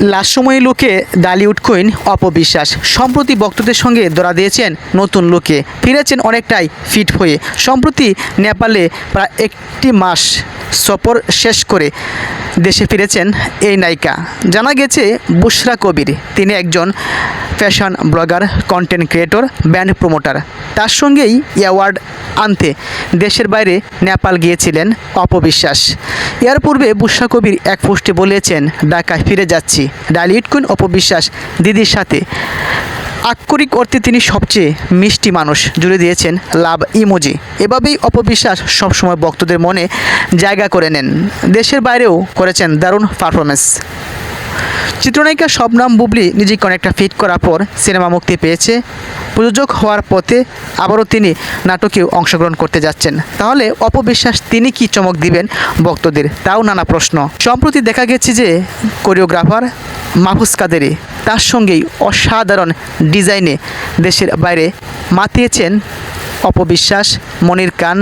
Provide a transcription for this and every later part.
Last সময় লোকে ডালিউড উঠকইন অপবিশ্বাস। সম্প্রতি ভক্তদের সঙ্গে ধরা দিয়েছেন নতুন লোকে। ফিরেছেন অনেকটাই ফিট হয়ে। সম্প্রতি নেপালে প্রায় একটি মাস সফর শেষ করে দেশে ফিরেছেন এই নায়িকা। জানা গেছে, বুশরা কবির। তিনি একজন fashion blogger content creator band promoter তার সঙ্গেই অ্যাওয়ার্ড আনতে দেশের বাইরে নেপাল গিয়েছিলেন অপবিশ্বাস। এর পূর্বে বুশরা কবির এক পোস্টে বলেছেন, ঢাকায় ফিরে যাচ্ছি। ডালিউড কুইন অপবিশ্বাস দিদির সাথে। আক্ষরিক অর্থে তিনি সবচেয়ে মিষ্টি মানুষ, জুড়ে দিয়েছেন লাভ ইমোজি। এভাবেই অপবিশ্বাস সবসময় ভক্তদের মনে জায়গা করে নেন। দেশের বাইরেও করেছেন দারুণ পারফরমেন্স চিত্রনায়িকা শবনাম বুবলি নিজেকে অনেকটা ফিট করার পর সিনেমা মুক্তি পেয়েছে। প্রযোজক হওয়ার পথে আবারও তিনি নাটকেও অংশগ্রহণ করতে যাচ্ছেন। তাহলে অপবিশ্বাস তিনি কি চমক দিবেন ভক্তদের? তাও নানা প্রশ্ন। সম্প্রতি দেখা গেছে যে কোরিওগ্রাফার মাহফুজ কাদেরি তার সঙ্গেই অসাধারণ ডিজাইনে দেশের বাইরে মাতিয়েছেন অপবিশ্বাস, মনির কান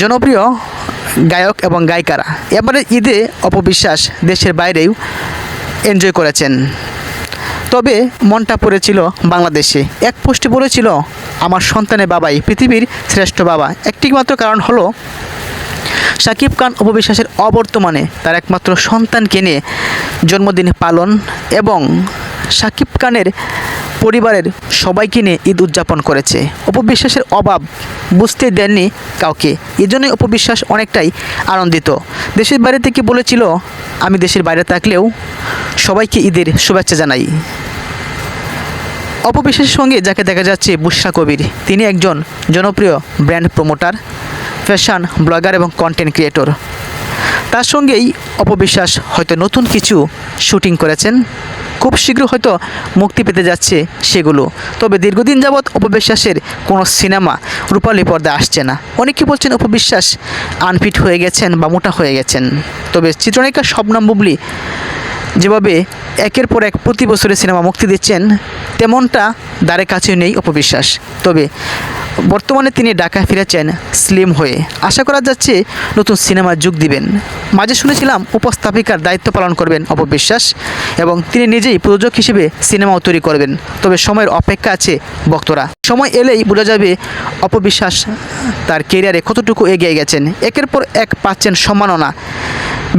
জনপ্রিয় গায়ক এবং গায়িকারা। এবারে ঈদে অপবিশ্বাস দেশের বাইরেও এনজয় করেছেন। তবে মনটা পড়েছিল বাংলাদেশে। এক পোস্টে বলেছিল, আমার সন্তানের বাবাই পৃথিবীর শ্রেষ্ঠ বাবা। একটি মাত্র কারণ হলো, সাকিব খান উপবিশ্বাসের অবর্তমানে তার একমাত্র সন্তানকে নিয়ে জন্মদিন পালন এবং সাকিব খানের পরিবারের সবাইকে নিয়ে ঈদ উদযাপন করেছে। অপবিশ্বাসের অভাব বুঝতে দেননি কাউকে। এজন্যই অপবিশ্বাস অনেকটাই আনন্দিত। দেশের বাইরে থেকে বলেছিল, আমি দেশের বাইরে থাকলেও সবাইকে ঈদের শুভেচ্ছা জানাই। অপবিশ্বাসের সঙ্গে যাকে দেখা যাচ্ছে বুশরা কবির, তিনি একজন জনপ্রিয় ব্র্যান্ড প্রমোটার, ফ্যাশন ব্লগার এবং কন্টেন্ট ক্রিয়েটর। তার সঙ্গেই অপবিশ্বাস হয়তো নতুন কিছু শুটিং করেছেন। খুব শীঘ্র হয়তো মুক্তি পেতে যাচ্ছে সেগুলো। তবে দীর্ঘদিন যাবৎ উপবিশ্বাসের কোনো সিনেমা রূপালী পর্দা আসছে না। অনেকে বলছেন উপবিশ্বাস আনফিট হয়ে গেছেন বা মোটা হয়ে গেছেন। তবে চিত্রনায়িকা শবনম বুবলি যেভাবে একের পর এক প্রতি বছরে সিনেমা মুক্তি দিচ্ছেন তেমনটা দ্বারে কাছে নেই অপবিশ্বাস। তবে বর্তমানে তিনি ঢাকায় ফিরেছেন স্লিম হয়ে। আশা করা যাচ্ছে নতুন সিনেমায় যোগ দিবেন। মাঝে শুনেছিলাম উপস্থাপিকার দায়িত্ব পালন করবেন অপবিশ্বাস এবং তিনি নিজেই প্রযোজক হিসেবে সিনেমাও তৈরি করবেন। তবে সময়ের অপেক্ষা আছে বক্তরা সময় এলেই বোঝা যাবে অপবিশ্বাস তার কেরিয়ারে কতটুকু এগিয়ে গেছেন। একের পর এক পাচ্ছেন সম্মাননা।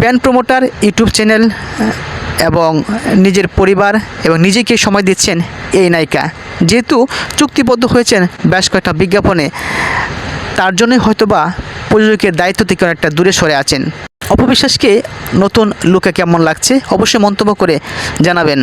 ব্যান্ড প্রমোটার, ইউটিউব চ্যানেল এবং নিজের পরিবার এবং নিজেকে সময় দিচ্ছেন এই নায়িকা। যেহেতু চুক্তিবদ্ধ হয়েছেন বেশ কয়েকটা বিজ্ঞাপনে, তার জন্যই হয়তোবা প্রযোজকের দায়িত্ব থেকে অনেকটা দূরে সরে আছেন। অপবিশ্বাসকে নতুন লোকে কেমন লাগছে, অবশ্যই মন্তব্য করে জানাবেন।